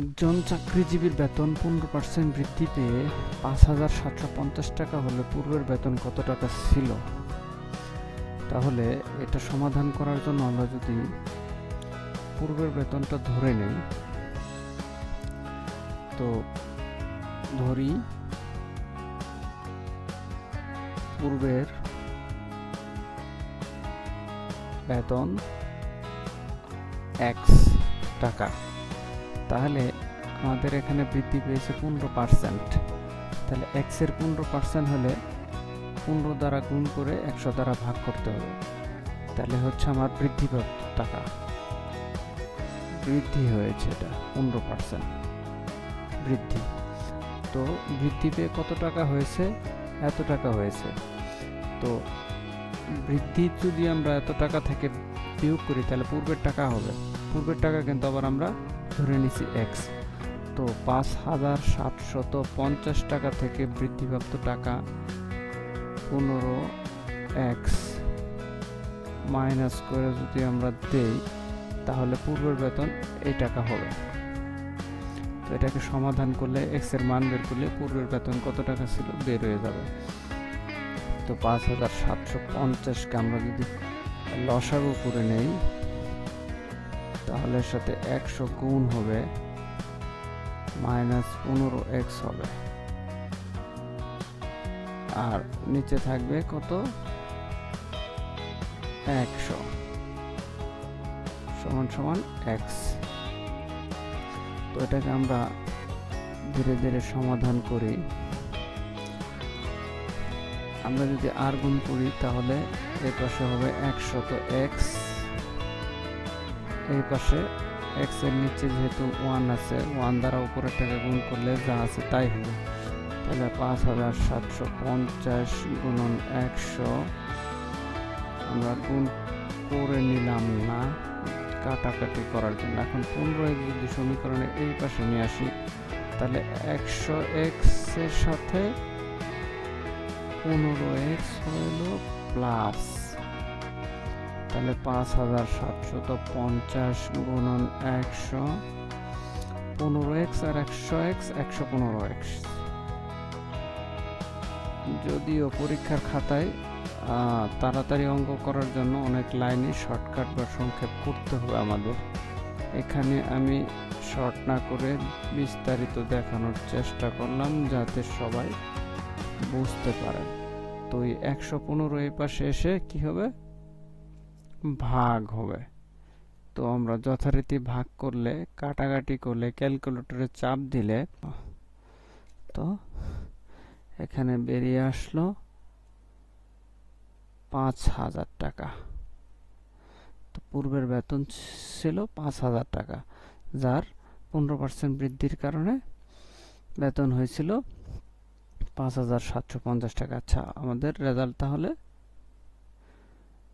একজন চাকরিজীবীর বেতন পনেরো পার্সেন্ট বৃদ্ধি পেয়ে পাঁচ হাজার সাতশো পঞ্চাশ টাকা হলে পূর্বের বেতন কত টাকা ছিল? তাহলে এটা সমাধান করার জন্য আমরা যদি পূর্বের বেতনটা ধরে নেই, তো ধরি পূর্বের বেতন এক্স টাকা। তাহলে আমাদের এখানে বৃদ্ধি পেয়েছে পনেরো পার্সেন্ট। তাহলে এক্সের পনেরো পার্সেন্ট হলে পনেরো দ্বারা গুণ করে একশো দ্বারা ভাগ করতে হবে। তাহলে হচ্ছে আমার বৃদ্ধি বৃদ্ধিপ্রাপ্ত টাকা। বৃদ্ধি হয়েছে এটা, পনেরো পার্সেন্ট। বৃদ্ধি। তো বৃদ্ধি পেয়ে কত টাকা হয়েছে? এত টাকা হয়েছে। তো বৃদ্ধি যদি আমরা এত টাকা থেকে বিয়োগ করি, তাহলে পূর্বের টাকা হবে। পূর্বের টাকা কিন্তু আবার আমরা ধরে নিছি এক্স তো পাঁচ হাজার সাতশত পঞ্চাশ টাকা থেকে বৃদ্ধিপ্রাপ্ত টাকা পনেরো এক্স মাইনাস করে যদি আমরা দেই, তাহলে পূর্বের বেতন এই টাকা হবে। তো এটাকে সমাধান করলে এক্সের মান বের করলে পূর্বের বেতন কত টাকা ছিল বের হয়ে যাবে। তো পাঁচ হাজার সাতশো পঞ্চাশকে আমরা যদি লসাগু করে নেই তাহলে সাথে একশো গুণ হবে, মাইনাস পনেরো এক্স হবে। আর নিচে থাকবে কত? একশো। সমান সমান এক্স। তো এটাকে আমরা ধীরে ধীরে সমাধান করি। আমরা যদি আর গুণ করি, তাহলে এই পাশে হবে একশত এক্স এই পাশে এক্সের নিচে যেহেতু ওয়ান আছে ওয়ান দ্বারা উপরের টাকা গুণ করলে যা আছে তাই হবে। তাহলে পাঁচ হাজার সাতশো পঞ্চাশ গুণন একশো আমরা গুণ করে নিলাম না, কাটাকাটি করার জন্য। এখন পনেরো যদি সমীকরণে এই পাশে নিয়ে আসি, তাহলে একশো এক্সের সাথে পনেরো এক্স হইল প্লাস তাহলে পাঁচ হাজার সাতশত পঞ্চাশ গুণন একশো, পনেরো এক্স আর একশো এক্স, একশো পনেরো এক্স। যদিও পরীক্ষার খাতায় তাড়াতাড়ি অঙ্ক করার জন্য অনেক লাইনে শর্টকাট বা সংক্ষেপ করতে হবে আমাদের। এখানে আমি শর্ট না করে বিস্তারিত দেখানোর চেষ্টা করলাম যাতে সবাই বুঝতে পারে। তো এই একশো পনেরো এই পাশে এসে কী হবে? ভাগ হবে। তো আমরা যথারীতি ভাগ করলে, কাটাকাটি করলে, ক্যালকুলেটরে চাপ দিলে, তো এখানে বেরিয়ে আসলো পাঁচ হাজার টাকা। তো পূর্বের বেতন ছিল পাঁচ হাজার টাকা, যার পনেরো পার্সেন্ট বৃদ্ধির কারণে বেতন হয়েছিল পাঁচ হাজার সাতশো পঞ্চাশ টাকা। আচ্ছা আমাদের রেজাল্ট তাহলে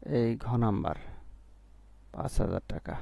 এই ঘ নাম্বার পাঁচ হাজার টাকা।